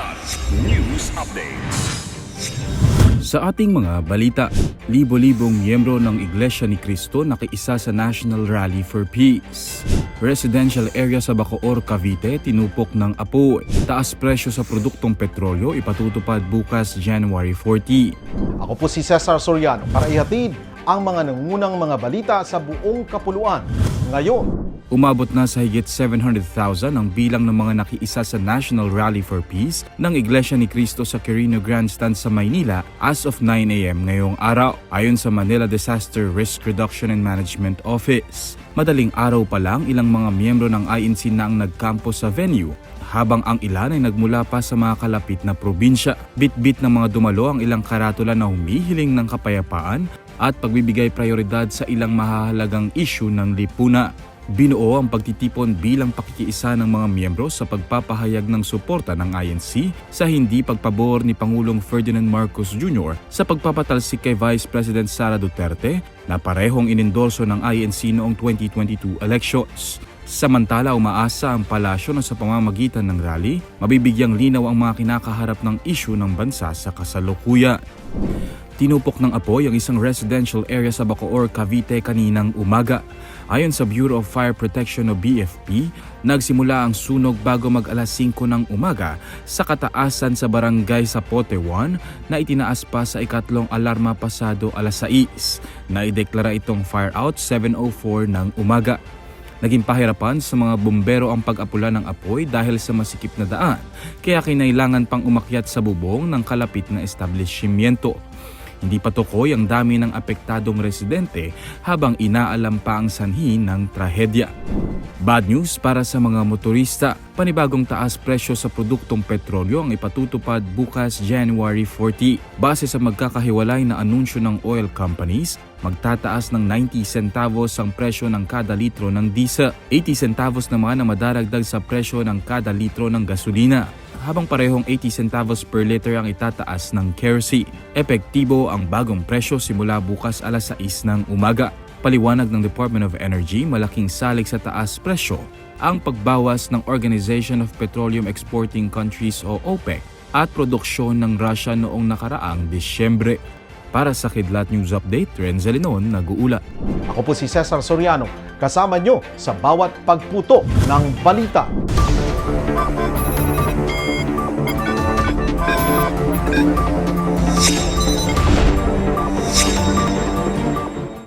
Kidlat News Updates. Sa ating mga balita, libo-libong miyembro ng Iglesia ni Cristo nakiisa sa National Rally for Peace. Residential area sa Bacoor, Cavite, tinupok ng apoy. Taas presyo sa produktong petrolyo ipatutupad bukas January 40. Ako po si Cesar Soriano para ihatid ang mga nangungunang mga balita sa buong kapuluan. Ngayon, Umabot na sa higit 700,000 ang bilang ng mga nakiisa sa National Rally for Peace ng Iglesia ni Cristo sa Quirino Grandstand sa Maynila as of 9 a.m. ngayong araw ayon sa Manila Disaster Risk Reduction and Management Office. Madaling araw pa lang ilang mga miyembro ng INC na ang nagkampo sa venue habang ang ilan ay nagmula pa sa mga kalapit na probinsya. Bit-bit ng mga dumalo ang ilang karatula na humihiling ng kapayapaan at pagbibigay prioridad sa ilang mahahalagang issue ng lipuna. Binuo ang pagtitipon bilang pakikiisa ng mga miyembro sa pagpapahayag ng suporta ng INC sa hindi pagpabor ni Pangulong Ferdinand Marcos Jr. sa pagpapatalsik kay Vice President Sara Duterte na parehong inendorso ng INC noong 2022 elections. Samantala umaasa ang palasyo na sa pamamagitan ng rally, mabibigyang linaw ang mga kinakaharap ng isyu ng bansa sa kasalukuyan. Tinupok ng apoy ang isang residential area sa Bacoor, Cavite kaninang umaga. Ayon sa Bureau of Fire Protection o BFP, nagsimula ang sunog bago mag alas 5 ng umaga sa kataasan sa barangay Sapote 1 na itinaas pa sa ikatlong alarma pasado alas 6. Naideklara itong fire out 7.04 ng umaga. Naging pahirapan sa mga bumbero ang pag-apula ng apoy dahil sa masikip na daan, kaya kinailangan pang umakyat sa bubong ng kalapit na establishmento. Hindi pa tukoy ang dami ng apektadong residente habang inaalam pa ang sanhi ng trahedya. Bad news para sa mga motorista. Panibagong taas presyo sa produktong petrolyo ang ipatutupad bukas January 40. Base sa magkakahiwalay na anunsyo ng oil companies, magtataas ng 90 centavos ang presyo ng kada litro ng diesel. 80 centavos naman ang madaragdag sa presyo ng kada litro ng gasolina habang parehong 80 centavos per liter ang itataas ng kerosene. Epektibo ang bagong presyo simula bukas alas 6 ng umaga. Paliwanag ng Department of Energy, malaking salik sa taas presyo ang pagbawas ng Organization of Petroleum Exporting Countries o OPEC at produksyon ng Russia noong nakaraang Disyembre. Para sa Kidlat News Update, Renzo Linon nag-uula. ako po si Cesar Soriano, kasama nyo sa bawat pagputo ng balita.